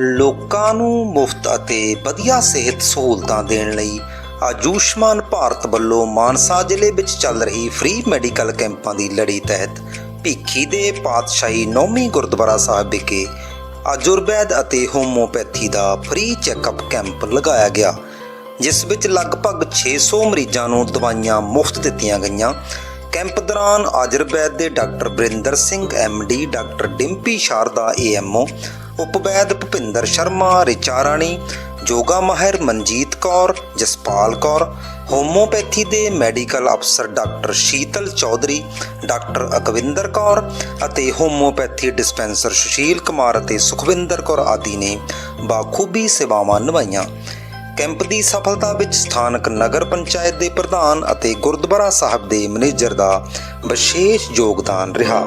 ਲੋਕਾਂ ਨੂੰ ਮੁਫਤ ਅਤੇ ਵਧੀਆ ਸਿਹਤ ਸਹੂਲਤਾਂ ਦੇਣ ਲਈ ਆਯੁਸ਼ਮਾਨ ਭਾਰਤ ਵੱਲੋਂ ਮਾਨਸਾ ਜ਼ਿਲ੍ਹੇ ਵਿੱਚ ਚੱਲ ਰਹੀ ਫ੍ਰੀ ਮੈਡੀਕਲ ਕੈਂਪਾਂ ਦੀ ਲੜੀ ਤਹਿਤ ਭੀਖੀ ਦੇ ਪਾਤਸ਼ਾਹੀ ਨੌਵੀਂ ਗੁਰਦੁਆਰਾ ਸਾਹਿਬ ਵਿਖੇ ਆਯੁਰਵੈਦ ਅਤੇ ਹੋਮੋਪੈਥੀ ਦਾ ਫ੍ਰੀ ਚੈੱਕਅਪ ਕੈਂਪ ਲਗਾਇਆ ਗਿਆ, ਜਿਸ ਵਿੱਚ ਲਗਭਗ 600 ਮਰੀਜ਼ਾਂ ਨੂੰ ਦਵਾਈਆਂ ਮੁਫਤ ਦਿੱਤੀਆਂ ਗਈਆਂ। ਕੈਂਪ ਦੌਰਾਨ ਆਯੁਰਵੈਦ ਦੇ ਡਾਕਟਰ ਬਰਿੰਦਰ ਸਿੰਘ ਡੀ ਡਾਕਟਰ ਡਿੰਪੀ ਸ਼ਾਰਦਾ ਏਐਮਓ ਉਪਵੈਦ ਭੁਪਿੰਦਰ ਸ਼ਰਮਾ, ਰਿਚਾ ਰਾਣੀ ਯੋਗਾ ਮਾਹਿਰ ਮਨਜੀਤ ਕੌਰ, ਜਸਪਾਲ ਕੌਰ ਹੋਮੋਪੈਥੀ ਦੇ ਮੈਡੀਕਲ ਅਫਸਰ ਡਾਕਟਰ ਸ਼ੀਤਲ ਚੌਧਰੀ, ਡਾਕਟਰ ਅਕਵਿੰਦਰ ਕੌਰ ਅਤੇ ਹੋਮੋਪੈਥੀ ਡਿਸਪੈਂਸਰ ਸੁਸ਼ੀਲ ਕੁਮਾਰ ਅਤੇ ਸੁਖਵਿੰਦਰ ਕੌਰ ਆਦਿ ਨੇ ਬਾਖੂਬੀ ਸੇਵਾਵਾਂ ਨਿਭਾਈਆਂ। ਕੈਂਪ ਦੀ ਸਫਲਤਾ ਵਿੱਚ ਸਥਾਨਕ ਨਗਰ ਪੰਚਾਇਤ ਦੇ ਪ੍ਰਧਾਨ ਅਤੇ ਗੁਰਦੁਆਰਾ ਸਾਹਿਬ ਦੇ ਮੈਨੇਜਰ ਦਾ ਵਿਸ਼ੇਸ਼ ਯੋਗਦਾਨ ਰਿਹਾ।